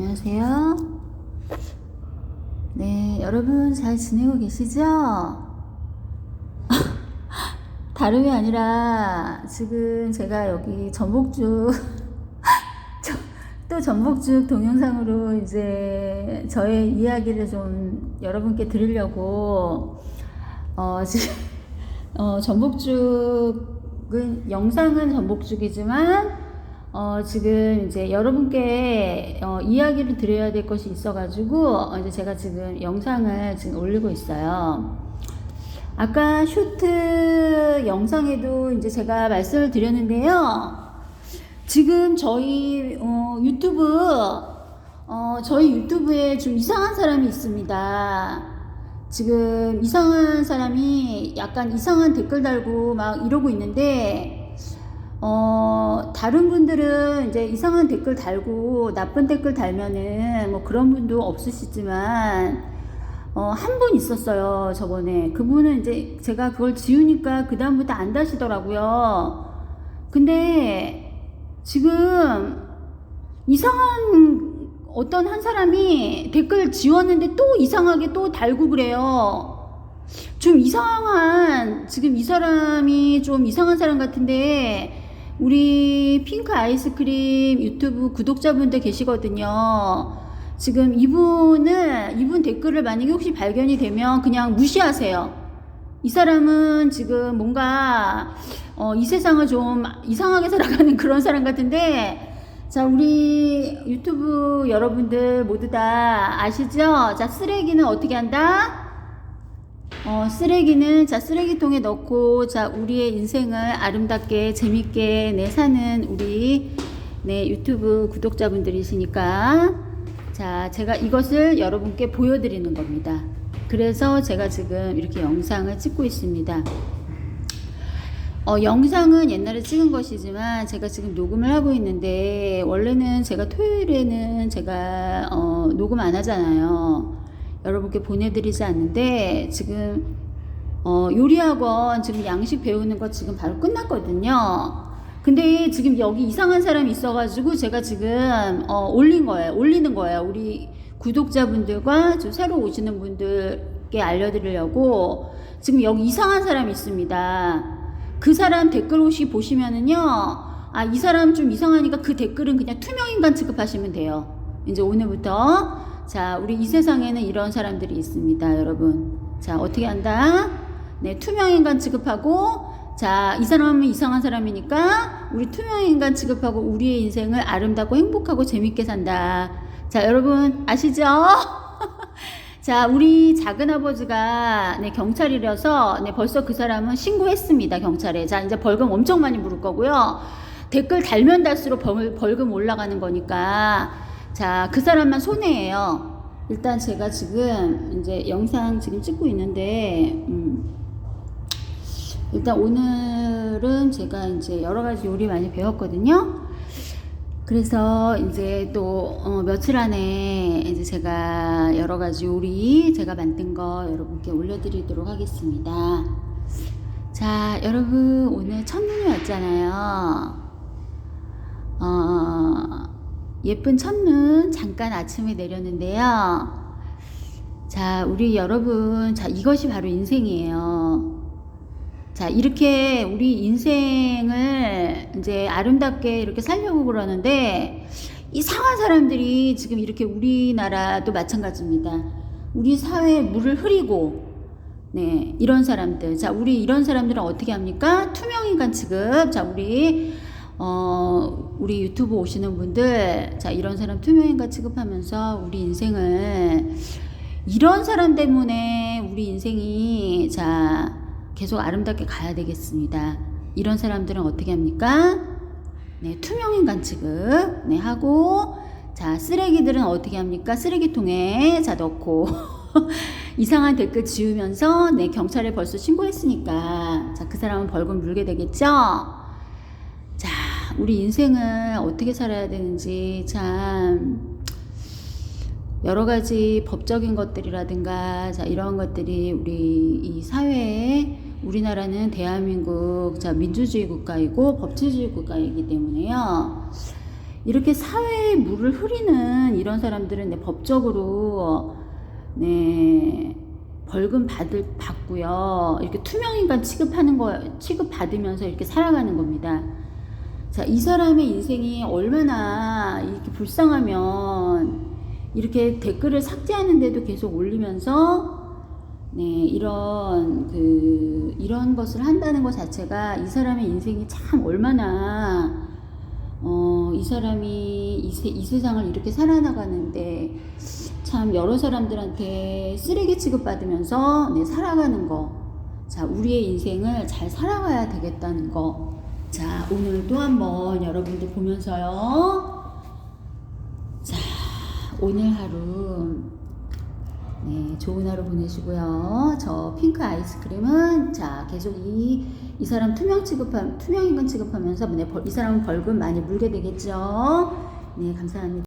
안녕하세요. 네, 여러분 잘 지내고 계시죠? 다름이 아니라 지금 제가 여기 전복죽 저- 또 전복죽 동영상으로 이제 저의 이야기를 좀 여러분께 드리려고 어, 지금 어, 전복죽은 영상은 전복죽이지만 어, 지금 이제 여러분께 어, 이야기를 드려야 될 것이 있어가지고 어, 이제 제가 지금 영상을 지금 올리고 있어요. 아까 쇼트 영상에도 이제 제가 말씀을 드렸는데요. 지금 저희 어, 유튜브 어, 저희 유튜브에 좀 이상한 사람이 있습니다. 지금 이상한 사람이 약간 이상한 댓글 달고 막 이러고 있는데 어, 다른 분들은 이제 이상한 댓글 달고 나쁜 댓글 달면은 뭐 그런 분도 없으시지만 어, 한 분 있었어요, 저번에. 그분은 이제 제가 그걸 지우니까 그 다음부터 안 다시더라고요. 근데 지금 이상한 어떤 한 사람이 댓글 지웠는데 또 이상하게 또 달고 그래요. 좀 이상한, 지금 이 사람이 좀 이상한 사람 같은데, 우리 핑크 아이스크림 유튜브 구독자분들 계시거든요. 지금 이분은, 이분 댓글을 만약에 혹시 발견이 되면 그냥 무시하세요. 이 사람은 지금 뭔가, 어, 이 세상을 좀 이상하게 살아가는 그런 사람 같은데, 자, 우리 유튜브 여러분들 모두 다 아시죠? 자, 쓰레기는 어떻게 한다? 어, 쓰레기는 자 쓰레기통에 넣고 자 우리의 인생을 아름답게 재밌게 내 사는 우리 네 유튜브 구독자분들이시니까 자 제가 이것을 여러분께 보여드리는 겁니다. 그래서 제가 지금 이렇게 영상을 찍고 있습니다. 어, 영상은 옛날에 찍은 것이지만 제가 지금 녹음을 하고 있는데 원래는 제가 토요일에는 제가 어, 녹음 안 하잖아요. 여러분께 보내드리지 않는데 지금 어, 요리학원 지금 양식 배우는 거 지금 바로 끝났거든요. 근데 지금 여기 이상한 사람이 있어가지고 제가 지금 어, 올린 거예요. 올리는 거예요. 우리 구독자분들과 좀 새로 오시는 분들께 알려드리려고 지금 여기 이상한 사람이 있습니다. 그 사람 댓글 혹시 보시면은요, 아, 이 사람 좀 이상하니까 그 댓글은 그냥 투명인간 취급하시면 돼요. 이제 오늘부터. 자, 우리 이 세상에는 이런 사람들이 있습니다, 여러분. 자, 어떻게 한다? 네, 투명인간 취급하고, 자, 이 사람은 이상한 사람이니까, 우리 투명인간 취급하고, 우리의 인생을 아름답고 행복하고 재밌게 산다. 자, 여러분, 아시죠? 자, 우리 작은 아버지가 네, 경찰이라서 네, 벌써 그 사람은 신고했습니다, 경찰에. 자, 이제 벌금 엄청 많이 물을 거고요. 댓글 달면 달수록 벌, 벌금 올라가는 거니까. 자, 그 사람만 손해예요. 일단 제가 지금 이제 영상 지금 찍고 있는데, 음, 일단 오늘은 제가 이제 여러 가지 요리 많이 배웠거든요. 그래서 이제 또 어, 며칠 안에 이제 제가 여러 가지 요리 제가 만든 거 여러분께 올려드리도록 하겠습니다. 자, 여러분 오늘 첫눈이 왔잖아요. 어, 예쁜 첫눈 잠깐 아침에 내렸는데요. 자, 우리 여러분, 자, 이것이 바로 인생이에요. 자, 이렇게 우리 인생을 이제 아름답게 이렇게 살려고 그러는데, 이상한 사람들이 지금 이렇게 우리나라도 마찬가지입니다. 우리 사회에 물을 흐리고, 네, 이런 사람들. 자, 우리 이런 사람들은 어떻게 합니까? 투명인간 취급. 자, 우리, 어, 우리 유튜브 오시는 분들, 자, 이런 사람 투명인간 취급하면서 우리 인생을, 이런 사람 때문에 우리 인생이, 자, 계속 아름답게 가야 되겠습니다. 이런 사람들은 어떻게 합니까? 네, 투명인간 취급, 네, 하고, 자, 쓰레기들은 어떻게 합니까? 쓰레기통에, 자, 넣고, 이상한 댓글 지우면서, 네, 경찰에 벌써 신고했으니까, 자, 그 사람은 벌금 물게 되겠죠? 자, 우리 인생을 어떻게 살아야 되는지 참 여러 가지 법적인 것들이라든가 자 이런 것들이 우리 이 사회에 우리나라는 대한민국 자 민주주의 국가이고 법치주의 국가이기 때문에요. 이렇게 사회에 물을 흐리는 이런 사람들은 네, 법적으로 네 벌금 받을 받고요. 이렇게 투명인간 취급하는 거 취급 받으면서 이렇게 살아가는 겁니다. 자, 이 사람의 인생이 얼마나 이렇게 불쌍하면 이렇게 댓글을 삭제하는데도 계속 올리면서 네, 이런 그 이런 것을 한다는 것 자체가 이 사람의 인생이 참 얼마나 어, 이 사람이 이, 세, 이 세상을 이렇게 살아나가는데 참 여러 사람들한테 쓰레기 취급받으면서 네, 살아가는 거. 자, 우리의 인생을 잘 살아가야 되겠다는 거. 자, 오늘 또 한번 여러분들 보면서요. 자, 오늘 하루 네, 좋은 하루 보내시고요. 저 핑크 아이스크림은 자 계속 이, 이 사람 투명 취급함 투명 인간 취급하면서 네, 벌- 이 사람은 벌금 많이 물게 되겠죠. 네, 감사합니다.